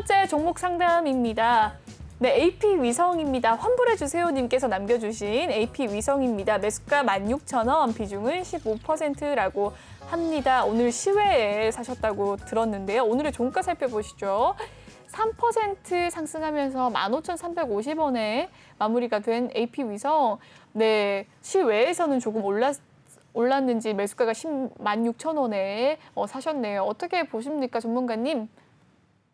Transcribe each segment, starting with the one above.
번째 종목 상담입니다. 네, AP 위성입니다. 환불해 주세요 님께서 남겨주신 AP 위성입니다. 매수가 16,000원, 비중은 15%라고 합니다. 오늘 시외에 사셨다고 들었는데요. 오늘의 종가 살펴보시죠. 3% 상승하면서 15,350원에 마무리가 된 AP 위성. 네, 시외에서는 조금 올랐 올랐는지 매수가가 16,000원에 어, 사셨네요. 어떻게 보십니까, 전문가님?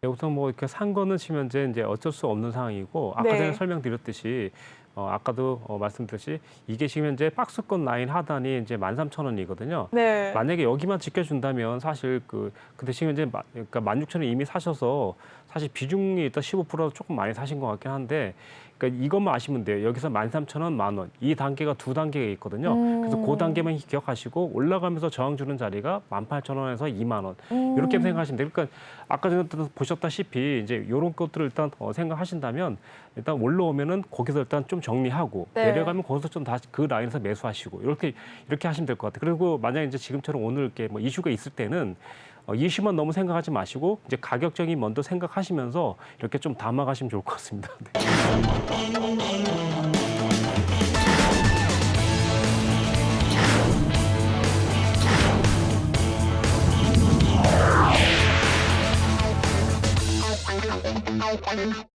네, 우선 뭐 이렇게 산 거는 지금 이제 이제 어쩔 수 없는 상황이고 아까 네. 전에 설명드렸듯이 어, 아까도 어, 말씀드렸듯이 이게 지금 이제 박스권 라인 하단이 이제 13,000원이거든요. 네. 만약에 여기만 지켜준다면 사실 그 근데 지금 이제 마- 그러니까 16,000원 이미 사셔서 사실 비중이 일단 15% 조금 많이 사신 것 같긴 한데 그러니까 이것만 아시면 돼요. 여기서 13,000원, 만 원. 이 단계가 두 단계가 있거든요. 그래서 그 음. 단계만 기억하시고 올라가면서 저항 주는 자리가 18,000원에서 2만 원. 음. 이렇게 생각하시면 돼요. 그러니까 아까 전에 또 보셨다시피 이제 이런 것들을 일단 어, 생각하신다면 일단 올라오면은 거기서 일단 좀 정리하고 네. 내려가면 거기서 좀 다시 그 라인에서 매수하시고 이렇게 이렇게 하시면 될 것 같아요. 그리고 만약에 이제 지금처럼 오늘 이렇게 뭐 이슈가 있을 때는 어, 이슈만 너무 생각하지 마시고 이제 가격적인 먼저 생각하시면서 이렇게 좀 담아가시면 좋을 것 같습니다. 네.